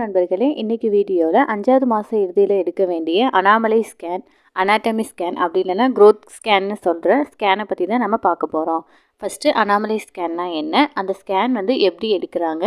நண்பர்களே இன்றைக்கி வீடியோவில் அஞ்சாவது மாதம் இறுதியில் எடுக்க வேண்டிய அனாமலை ஸ்கேன் அனாட்டமி ஸ்கேன் அப்படி இல்லைன்னா க்ரோத் ஸ்கேன்னு சொல்கிற ஸ்கேனை பற்றி தான் நம்ம பார்க்க போகிறோம் ஃபஸ்ட்டு அனாமலை ஸ்கேன்னா என்ன? அந்த ஸ்கேன் வந்து எப்படி எடுக்கிறாங்க?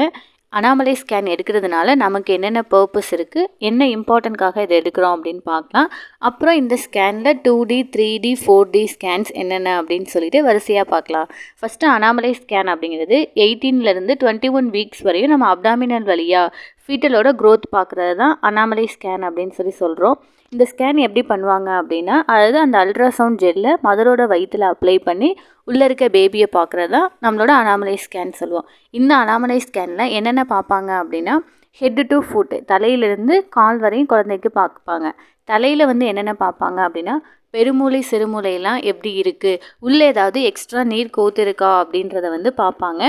அனாமலை ஸ்கேன் எடுக்கிறதுனால நமக்கு என்னென்ன பர்பஸ் இருக்குது என்ன இம்பார்ட்டண்ட்காக இதை எடுக்கிறோம் அப்படின்னு பார்க்கலாம். அப்புறம் இந்த ஸ்கேனில் two D three D four D scans என்னென்ன அப்படின்னு சொல்லிட்டு வரிசையாக பார்க்கலாம். ஃபஸ்ட்டு அனாமலை ஸ்கேன் அப்படிங்கிறது எயிட்டீன்லேருந்து டுவெண்ட்டி ஒன் வீக்ஸ் வரையும் நம்ம அப்டாமினல் வழியாக ஃபீட்டலோட க்ரோத் பார்க்குறது தான் அனாமலை ஸ்கேன் அப்படின்னு சொல்லி சொல்கிறோம் இந்த ஸ்கேன் எப்படி பண்ணுவாங்க அப்படின்னா அதாவது அந்த அல்ட்ராசவுண்ட் ஜெல்லை மதரோட வயிற்றில் அப்ளை பண்ணி உள்ளே இருக்க பேபியை பார்க்குறது தான் நம்மளோட அனாமலை ஸ்கேன் சொல்லுவோம். இந்த அனாமலை ஸ்கேனில் என்னென்ன பார்ப்பாங்க அப்படின்னா ஹெட்டு டு ஃபுட்டு தலையிலேருந்து கால் வரையும் குழந்தைக்கு பார்ப்பாங்க. தலையில் வந்து என்னென்ன பார்ப்பாங்க அப்படின்னா பெருமூளை சிறுமூளையெல்லாம் எப்படி இருக்குது உள்ளே ஏதாவது எக்ஸ்ட்ரா நீர் கோத்துருக்கா அப்படின்றத வந்து பார்ப்பாங்க.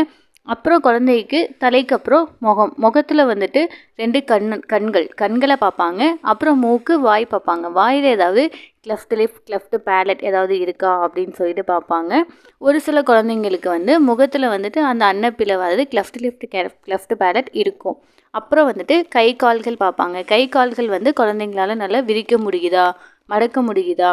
அப்புறம் குழந்தைக்கு தலைக்கு அப்புறம் முகம். முகத்தில் வந்துட்டு ரெண்டு கண் கண்கள். கண்களை பார்ப்பாங்க. அப்புறம் மூக்கு வாய் பார்ப்பாங்க. வாயில் ஏதாவது கிளஃப்ட் லிஃப்ட் கிளஃப்ட் பேலட் ஏதாவது இருக்கா அப்படின்னு சொல்லிட்டு பார்ப்பாங்க. ஒரு சில குழந்தைங்களுக்கு வந்து முகத்தில் வந்துட்டு அந்த அன்னப்பிளவு அதாவது கிளஃப்ட் லிஃப்ட் கிளஃப்ட் பேலட் இருக்கும். அப்புறம் வந்துட்டு கை கால்கள் பார்ப்பாங்க. கை கால்கள் வந்து குழந்தைங்களால நல்லா விரிக்க முடியுதா? மடக்க முடியுதா?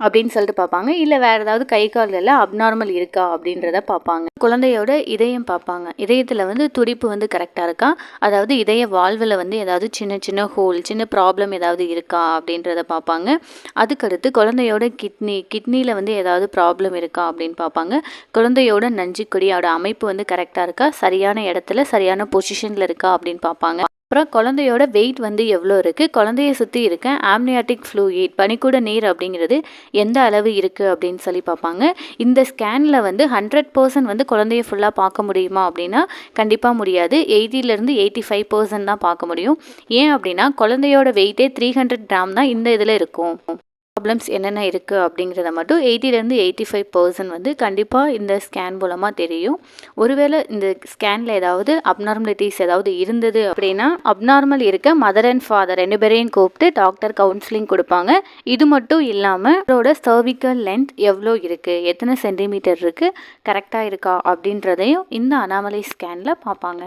அப்படின்னு சொல்லிட்டு பார்ப்பாங்க. இல்லை வேறு ஏதாவது கை காலில் அப்நார்மல் இருக்கா அப்படின்றத பார்ப்பாங்க. குழந்தையோட இதயம் பார்ப்பாங்க. இதயத்தில் வந்து துடிப்பு வந்து கரெக்டாக இருக்கா? அதாவது இதய வாழ்வில் வந்து ஏதாவது சின்ன சின்ன ஹோல் சின்ன ப்ராப்ளம் ஏதாவது இருக்கா அப்படின்றத பார்ப்பாங்க. அதுக்கடுத்து குழந்தையோட கிட்னி கிட்னியில் வந்து ஏதாவது ப்ராப்ளம் இருக்கா அப்படின்னு பார்ப்பாங்க. குழந்தையோட நஞ்சுக்கொடியோட அமைப்பு வந்து கரெக்டாக இருக்கா? சரியான இடத்துல சரியான பொசிஷனில் இருக்கா அப்படின்னு பார்ப்பாங்க. அப்புறம் குழந்தையோட வெயிட் வந்து எவ்வளோ இருக்குது குழந்தைய சுற்றி இருக்க ஆம்னியாட்டிக் ஃப்ளூயிட் பனிக்கூட நீர் அப்படிங்கிறது எந்த அளவு இருக்குது அப்படின்னு சொல்லி பார்ப்பாங்க. இந்த ஸ்கேனில் வந்து ஹண்ட்ரட் பர்சன்ட் வந்து குழந்தைய ஃபுல்லாக பார்க்க முடியுமா அப்படின்னா கண்டிப்பாக முடியாது. எயிட்டிலேருந்து எயிட்டி ஃபைவ் பர்சன்ட் தான் பார்க்க முடியும். ஏன் அப்படின்னா குழந்தையோட வெயிட்டே த்ரீ ஹண்ட்ரட் கிராம் தான் இந்த இதில் இருக்கும். ப்ராப்ளம்ஸ் என்னென்ன இருக்குது அப்படிங்கிறத மட்டும் எயிட்டிலேருந்து எயிட்டி ஃபைவ் பர்சன்ட் வந்து கண்டிப்பாக இந்த ஸ்கேன் மூலமாக தெரியும். ஒருவேளை இந்த ஸ்கேனில் ஏதாவது அப்நார்மலிட்டிஸ் ஏதாவது இருந்தது அப்படின்னா அப்நார்மல் இருக்க மதர் அண்ட் ஃபாதர் ரெண்டு பேரையும் கூப்பிட்டு டாக்டர் கவுன்சிலிங் கொடுப்பாங்க. இது மட்டும் இல்லாமல் அவரோட சர்விக்கல் லென்த் எவ்வளோ இருக்குது எத்தனை சென்டிமீட்டர் இருக்குது கரெக்டாக இருக்கா? அப்படின்றதையும் இந்த அனாமலை ஸ்கேனில் பார்ப்பாங்க.